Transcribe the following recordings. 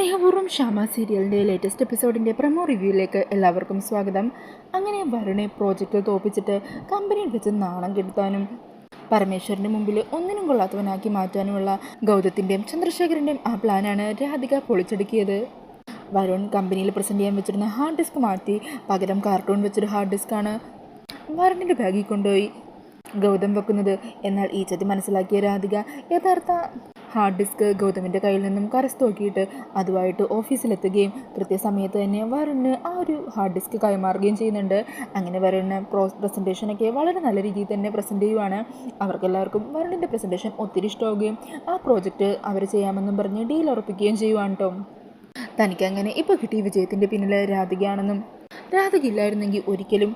സ്നേഹപൂർവം ഷാമ സീരിയലിന്റെ latest എപ്പിസോഡിന്റെ promo റിവ്യൂയിലേക്ക് എല്ലാവർക്കും സ്വാഗതം. അങ്ങനെ വരുണെ പ്രോജക്റ്റ് തോപ്പിച്ചിട്ട് കമ്പനിയിൽ വെച്ച് നാണം കെടുത്താനും പരമേശ്വരന്റെ മുമ്പിൽ ഒന്നിനും കൊള്ളാത്തവനാക്കി മാറ്റാനുമുള്ള ഗൗതത്തിന്റെയും ചന്ദ്രശേഖരന്റെയും ആ പ്ലാനാണ് രാധിക പൊളിച്ചെടുക്കിയത്. വരുൺ കമ്പനിയിൽ പ്രസന്റ് ചെയ്യാൻ വെച്ചിരുന്ന ഹാർഡ് ഡിസ്ക് മാറ്റി പകരം കാർട്ടൂൺ വെച്ചൊരു ഹാർഡ് ഡിസ്ക്കാണ് വരുണിന്റെ ബാഗിൽ കൊണ്ടുപോയി. ഗൗതം വെക്കുന്നത് എന്നാൽ ഈ ചതി മനസ്സിലാക്കിയ രാധിക യഥാർത്ഥ ഹാർഡ് ഡിസ്ക് ഗൗതമിന്റെ കയ്യിൽ നിന്നും കരസ്ഥോക്കിയിട്ട് അതുമായിട്ട് ഓഫീസിലെത്തുകയും കൃത്യസമയത്ത് തന്നെ വരുണ് ആ ഒരു ഹാർഡ് ഡിസ്ക് കൈമാറുകയും ചെയ്യുന്നുണ്ട്. അങ്ങനെ വരുണ് പ്രോ പ്രസന്റേഷനൊക്കെ വളരെ നല്ല രീതിയിൽ തന്നെ പ്രസന്റ് ചെയ്യുവാണ്. അവർക്കെല്ലാവർക്കും വരുണിന്റെ പ്രസന്റേഷൻ ഒത്തിരി ഇഷ്ടമാവുകയും ആ പ്രോജക്റ്റ് അവർ ചെയ്യാമെന്നും പറഞ്ഞ് ഡീൽ ഉറപ്പിക്കുകയും ചെയ്യുവാണ് കേട്ടോ തനിക്കങ്ങനെ ഇപ്പോൾ കിട്ടിയ വിജയത്തിന്റെ പിന്നിൽ രാധികയാണെന്നും രാധിക ഇല്ലായിരുന്നെങ്കിൽ ഒരിക്കലും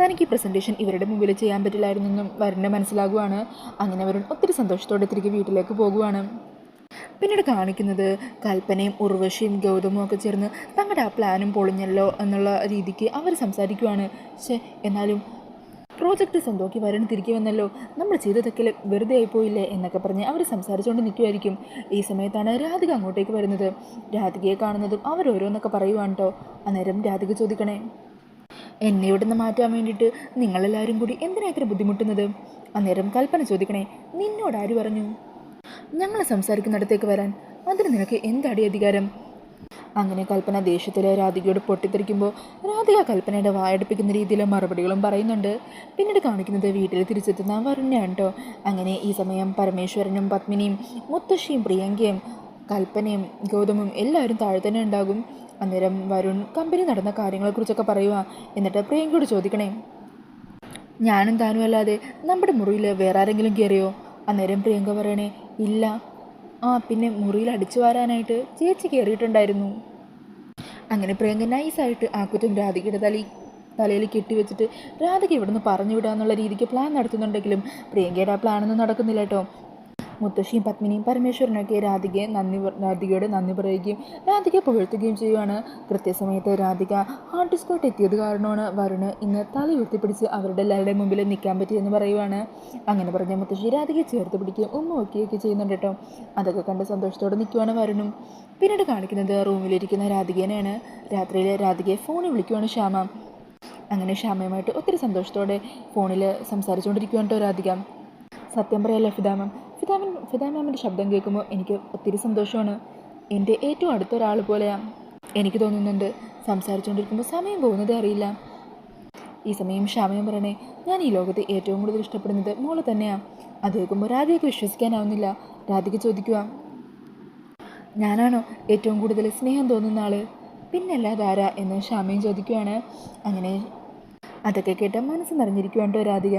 തനിക്ക് ഈ പ്രസന്റേഷൻ ഇവരുടെ മുമ്പിൽ ചെയ്യാൻ പറ്റില്ലായിരുന്നെന്നും വരുണിനെ മനസ്സിലാകുവാണ്. അങ്ങനെ വരുൺ ഒത്തിരി സന്തോഷത്തോടെ തിരികെ വീട്ടിലേക്ക് പോകുവാണ്. പിന്നീട് കാണിക്കുന്നത് കൽപ്പനയും ഉർവശിയും ഗൗതമും ഒക്കെ ചേർന്ന് തങ്ങളുടെ ആ പ്ലാനും പൊളിഞ്ഞല്ലോ എന്നുള്ള രീതിക്ക് അവർ സംസാരിക്കുവാണ്. പക്ഷേ എന്നാലും പ്രോജക്റ്റ് സ്വന്തമാക്കി വരണ് തിരികെ വന്നല്ലോ. നമ്മൾ ചെയ്തതൊക്കെ വെറുതെ ആയിപ്പോയില്ലേ എന്നൊക്കെ പറഞ്ഞ് അവർ സംസാരിച്ചുകൊണ്ട് നിൽക്കുമായിരിക്കും ഈ സമയത്താണ് രാധിക അങ്ങോട്ടേക്ക് വരുന്നത്. രാധികയെ കാണുന്നതും അവരോരോന്നൊക്കെ പറയുവാണ് കേട്ടോ അന്നേരം രാധിക ചോദിക്കണേ എന്നെ ഇവിടുന്ന് മാറ്റാൻ വേണ്ടിയിട്ട് നിങ്ങളെല്ലാവരും കൂടി എന്തിനാ ഇത്ര ബുദ്ധിമുട്ടുന്നത്? അന്നേരം കൽപ്പന ചോദിക്കണേ നിന്നോട് ആര് പറഞ്ഞു? ഞങ്ങൾ സംസാരിക്കുന്നിടത്തേക്ക് വരാൻ അതിന് നിനക്ക് എന്താടി അധികാരം? അങ്ങനെ കൽപ്പന ദേഷ്യത്തിലെ രാധികയോട് പൊട്ടിത്തെറിക്കുമ്പോൾ രാധിക കൽപ്പനയുടെ വായടുപ്പിക്കുന്ന രീതിയിലെ മറുപടികളും പറയുന്നുണ്ട്. പിന്നീട് കാണിക്കുന്നത് വീട്ടിൽ തിരിച്ചെത്തുന്ന വരുണ്ണയാണ് കേട്ടോ അങ്ങനെ ഈ സമയം പരമേശ്വരനും പത്മിനിയും മുത്തശ്ശിയും പ്രിയങ്കയും കൽപ്പനയും ഗൗതമും എല്ലാവരും താഴെ തന്നെ ഉണ്ടാകും. അന്നേരം വരുൺ കമ്പനി നടന്ന കാര്യങ്ങളെക്കുറിച്ചൊക്കെ പറയുക എന്നിട്ട് പ്രിയങ്കയോട് ചോദിക്കണേ. ഞാനും താനും അല്ലാതെ നമ്മുടെ മുറിയിൽ വേറെ ആരെങ്കിലും കയറിയോ അന്നേരം പ്രിയങ്ക പറയണേ ഇല്ല. ആ പിന്നെ മുറിയിൽ അടിച്ചു വാരാനായിട്ട് ചേച്ചി കയറിയിട്ടുണ്ടായിരുന്നു അങ്ങനെ പ്രിയങ്ക നൈസായിട്ട് ആ കുറ്റം രാധികയുടെ തലയിൽ തലയിൽ കെട്ടിവെച്ചിട്ട് രാധിക ഇവിടുന്ന് പറഞ്ഞു വിടാന്നുള്ള രീതിക്ക് പ്ലാൻ നടത്തുന്നുണ്ടെങ്കിലും പ്രിയങ്കയുടെ ആ പ്ലാനൊന്നും നടക്കുന്നില്ല കേട്ടോ. മുത്തശ്ശിയും പത്മിനിയും പരമേശ്വരനൊക്കെ രാധികയെ നന്ദി രാധികയോട് നന്ദി പറയുകയും രാധികയെ പുകഴ്ത്തുകയും ചെയ്യുവാണ്. കൃത്യസമയത്ത് രാധിക ഹാർട്ട് ഡിസ്കോട്ട് എത്തിയത് കാരണമാണ് വരുണ് ഇന്ന് തല ഉയർത്തിപ്പിടിച്ച് അവരുടെ എല്ലാവരുടെ മുമ്പിൽ നിൽക്കാൻ പറ്റിയെന്ന് പറയുവാണ്. അങ്ങനെ പറഞ്ഞ മുത്തശ്ശി രാധികയെ ചേർത്ത് പിടിക്കുകയും ഉമ്മ വയ്ക്കുകയൊക്കെ ചെയ്യുന്നുണ്ട് കേട്ടോ. അതൊക്കെ കണ്ട് സന്തോഷത്തോടെ നിൽക്കുവാണ് വരുണും. പിന്നീട് കാണിക്കുന്നത് റൂമിലിരിക്കുന്ന രാധികേനെയാണ്. രാത്രിയിൽ രാധികയെ ഫോണിൽ വിളിക്കുവാണ് ശ്യാമ. അങ്ങനെ ശ്യാമയുമായിട്ട് ഒത്തിരി സന്തോഷത്തോടെ ഫോണിൽ സംസാരിച്ചുകൊണ്ടിരിക്കുവാണ് കേട്ടോ രാധിക. സത്യം പറയാലോ ഫിദാമം ഫിദാമൻ ഫിദാമാമിന്റെ ശബ്ദം കേൾക്കുമ്പോൾ എനിക്ക് ഒത്തിരി സന്തോഷമാണ്. എന്റെ ഏറ്റവും അടുത്ത ഒരാൾ പോലെയാണ് എനിക്ക് തോന്നുന്നുണ്ട്. സംസാരിച്ചുകൊണ്ടിരിക്കുമ്പോൾ സമയം പോകുന്നതേ അറിയില്ല. ഈ സമയം ഷാമയം പറയണേ ഞാൻ ഈ ലോകത്തെ ഏറ്റവും കൂടുതൽ ഇഷ്ടപ്പെടുന്നത് മോളെ തന്നെയാണ് അത് കേൾക്കുമ്പോൾ രാധയ്ക്ക് വിശ്വസിക്കാനാവുന്നില്ല. രാധയ്ക്ക് ചോദിക്കുക ഞാനാണോ ഏറ്റവും കൂടുതൽ സ്നേഹം തോന്നുന്ന ആൾ പിന്നല്ല ആരാ? എന്ന് ഷാമയും ചോദിക്കുകയാണ് അങ്ങനെ അതൊക്കെ കേട്ട് മനസ്സ് നിറഞ്ഞിരിക്കുകയാണ് കേട്ടോ രാധിക?